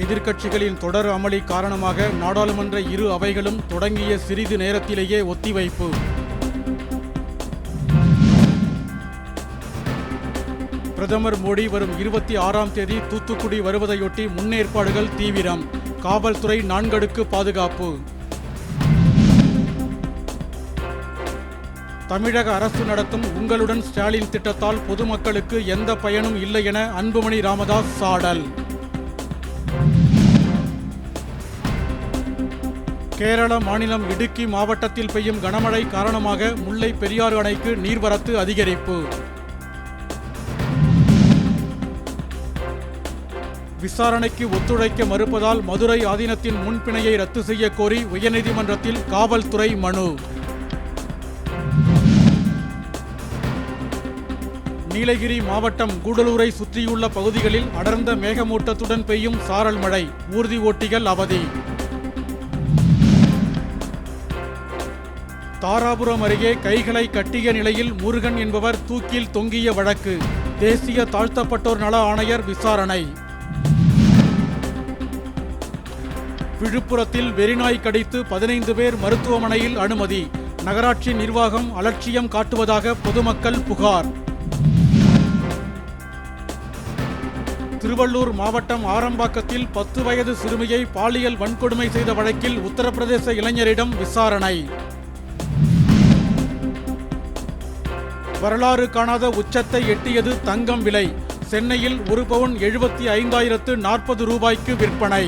எதிர்க்கட்சிகளின் தொடர் அமளி காரணமாக நாடாளுமன்ற இரு அவைகளும் தொடங்கிய சிறிது நேரத்திலேயே ஒத்திவைப்பு. பிரதமர் மோடி வரும் இருபத்தி ஆறாம் தேதி தூத்துக்குடி வருவதையொட்டி முன்னேற்பாடுகள் தீவிரம். காவல்துறை நான்கடுக்கு பாதுகாப்பு. தமிழக அரசு நடத்தும் உங்களுடன் ஸ்டாலின் திட்டத்தால் பொதுமக்களுக்கு எந்த பயனும் இல்லை என அன்புமணி ராமதாஸ் சாடல். கேரள மாநிலம் இடுக்கி மாவட்டத்தில் பெய்யும் கனமழை காரணமாக முல்லை பெரியாறு அணைக்கு நீர்வரத்து அதிகரிப்பு. விசாரணைக்கு ஒத்துழைக்க மறுப்பதால் மதுரை ஆதீனத்தின் முன்பிணையை ரத்து செய்ய கோரி உயர்நீதிமன்றத்தில் காவல்துறை மனு. நீலகிரி மாவட்டம் கூடலூரை சுற்றியுள்ள பகுதிகளில் அடர்ந்த மேகமூட்டத்துடன் பெய்யும் சாரல் மழை. ஊர்தி ஓட்டிகள் அவதி. தாராபுரம் அருகே கைகளை கட்டிய நிலையில் முருகன் என்பவர் தூக்கில் தொங்கிய வழக்கு. தேசிய தாழ்த்தப்பட்டோர் நல ஆணையர் விசாரணை. விழுப்புரத்தில் வெறிநாய் கடித்து பதினைந்து பேர் மருத்துவமனையில் அனுமதி. நகராட்சி நிர்வாகம் அலட்சியம் காட்டுவதாக பொதுமக்கள் புகார். திருவள்ளூர் மாவட்டம் ஆரம்பாக்கத்தில் பத்து வயது சிறுமியை பாலியல் வன்கொடுமை செய்த வழக்கில் உத்தரப்பிரதேச இளைஞரிடம் விசாரணை. வரலாறு காணாத உச்சத்தை எட்டியது தங்கம் விலை. சென்னையில் ஒரு பவுன் எழுபத்தி ஐந்தாயிரத்து நாற்பது ரூபாய்க்கு விற்பனை.